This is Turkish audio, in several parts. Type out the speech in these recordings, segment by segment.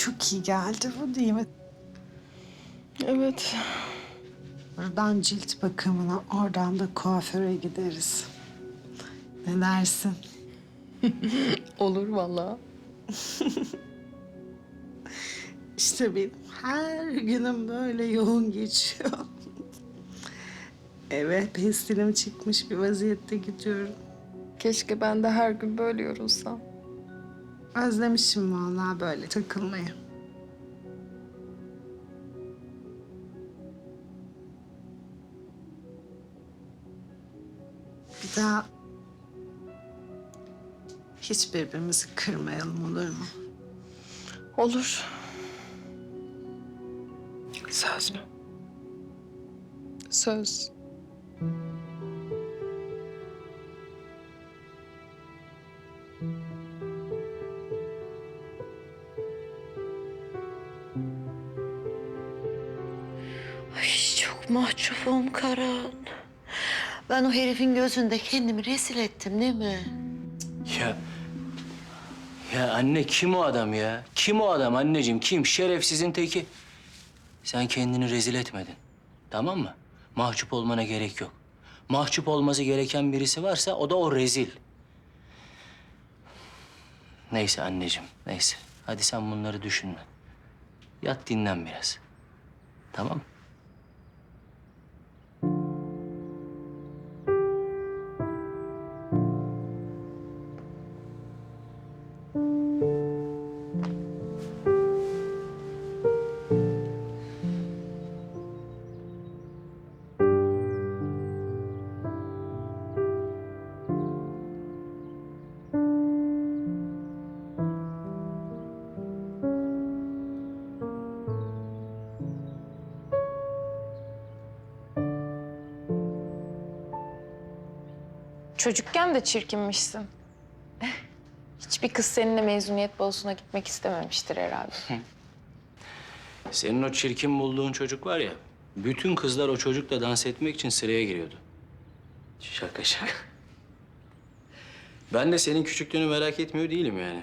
çok iyi geldi bu değil mi? Evet. Buradan cilt bakımına, oradan da kuaföre gideriz. Ne dersin? Olur vallahi. İşte benim her günüm böyle yoğun geçiyor. Eve pestilim çıkmış bir vaziyette gidiyorum. Keşke ben de her gün böyle yorulsam. Özlemişim vallahi böyle takılmayı. Daha hiç birbirimizi kırmayalım olur mu? Olur. Söz mü? Söz. Ay çok mahcubum Karan. Ben o herifin gözünde kendimi rezil ettim değil mi? Ya... Ya anne kim o adam ya? Kim o adam anneciğim? Kim? Şerefsizin teki. Sen kendini rezil etmedin. Tamam mı? Mahcup olmana gerek yok. Mahcup olması gereken birisi varsa o da o rezil. Neyse anneciğim, neyse. Hadi sen bunları düşünme. Yat dinlen biraz. Tamam mı? Çocukken de çirkinmişsin. Hiçbir kız seninle mezuniyet balosuna gitmek istememiştir herhalde. Senin o çirkin bulduğun çocuk var ya, bütün kızlar o çocukla dans etmek için sıraya giriyordu. Şaka şaka. Ben de senin küçüklüğünü merak etmiyor değilim yani.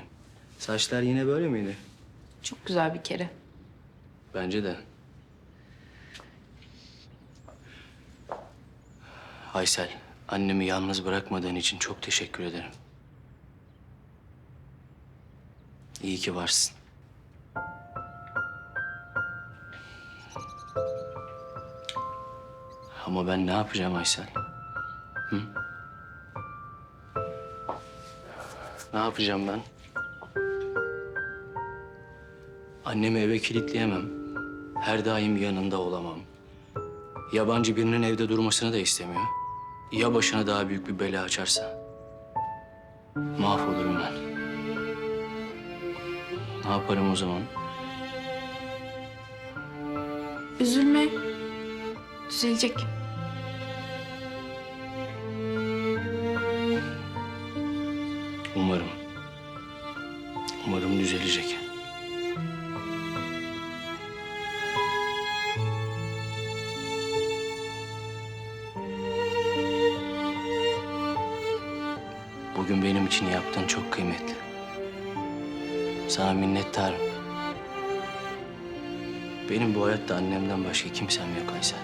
Saçlar yine böyle miydi? Çok güzel bir kere. Bence de. Aysel, annemi yalnız bırakmadığın için çok teşekkür ederim. İyi ki varsın. Ama ben ne yapacağım Aysel? Hı? Ne yapacağım ben? Annemi eve kilitleyemem. Her daim yanında olamam. Yabancı birinin evde durmasını da istemiyor. Ya başına daha büyük bir bela açarsa? Mahvolurum ben. Ne yaparım o zaman? Üzülme. Düzelecek. Umarım. Umarım düzelecek. Bugün benim için yaptığın çok kıymetli. Sana minnettarım. Benim bu hayatta annemden başka kimsem yok Aysel.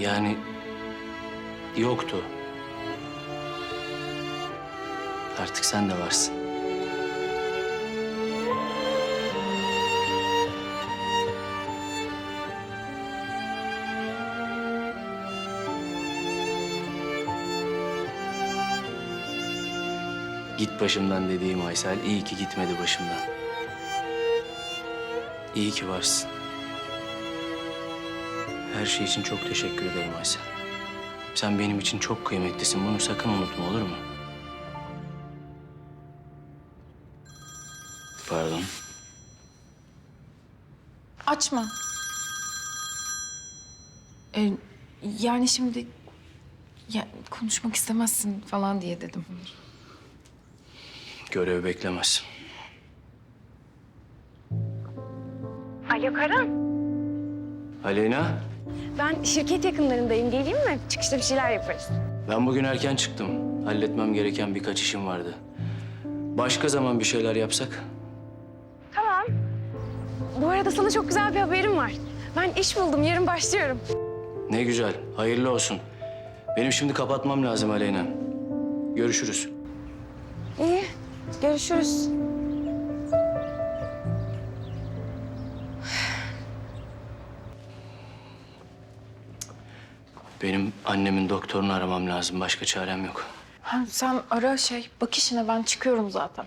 Yani yoktu. Artık sen de varsın. Git başımdan dediğim Aysel, iyi ki gitmedi başımdan. İyi ki varsın. Her şey için çok teşekkür ederim Aysel. Sen benim için çok kıymetlisin. Bunu sakın unutma olur mu? Pardon. Açma. Ee, yani şimdi ya, konuşmak istemezsin falan diye dedim. Görev beklemez. Alo Karan. Aleyna, Ben şirket yakınlarındayım. Geleyim mi? Çıkışta bir şeyler yaparız. ben bugün erken çıktım. Halletmem gereken birkaç işim vardı. Başka zaman bir şeyler yapsak? Tamam. Bu arada sana çok güzel bir haberim var. Ben iş buldum. Yarın başlıyorum. Ne güzel, hayırlı olsun. Benim şimdi kapatmam lazım Aleyna. Görüşürüz. Görüşürüz. Benim annemin doktorunu aramam lazım. Başka çarem yok. Ha, sen ara şey, bak işine ben çıkıyorum zaten.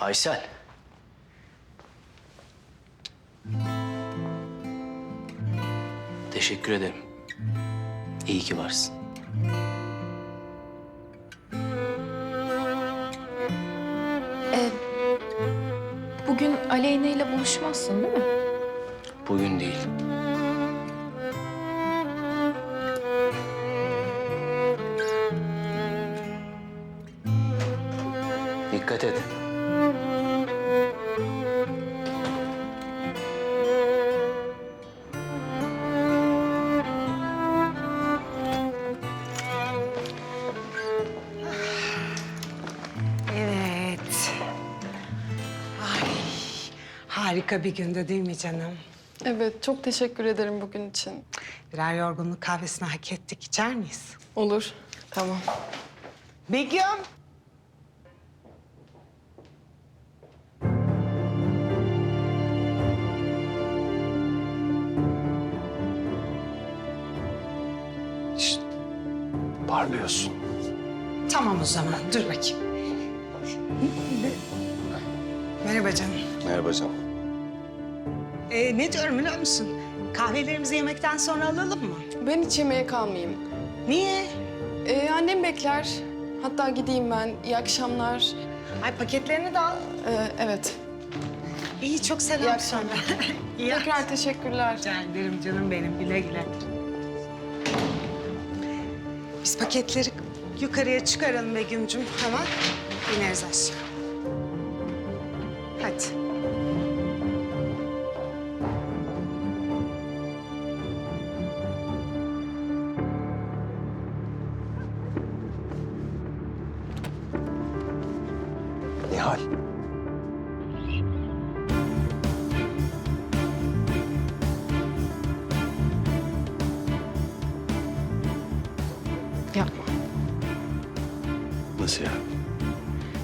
Aysel. Teşekkür ederim. İyi ki varsın. Bugün Aleyna ile buluşmazsın değil mi? Bugün değil. Harika bir gündü değil mi canım? Evet, çok teşekkür ederim bugün için. Birer yorgunluk kahvesini hak ettik. İçer miyiz? Olur. Tamam. Begüm. Parlıyorsun. Tamam o zaman. Dur bakayım. Merhaba canım. Merhaba canım. Ee, ne diyorum biliyor musun? Kahvelerimizi yemekten sonra alalım mı? Ben hiç yemeğe kalmayayım. Niye? Ee, annem bekler. Hatta gideyim ben. İyi akşamlar. Ay paketlerini de al. Ee, evet. İyi çok selam İyi akşamlar. İyi Tekrar teşekkürler. Rica ederim canım benim. Güle güle. Biz paketleri yukarıya çıkaralım Begüm'cüm. Tamam. İneriz aşağı. Hadi. Nasıl ya?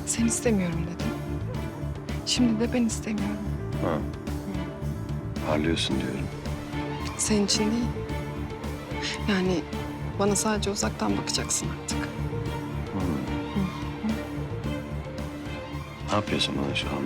Sen istemiyorum dedim. Şimdi de ben istemiyorum. Ha. Parlıyorsun diyorum. Senin için değil. Yani bana sadece uzaktan bakacaksın artık. Ne yapıyorsun bana şu an?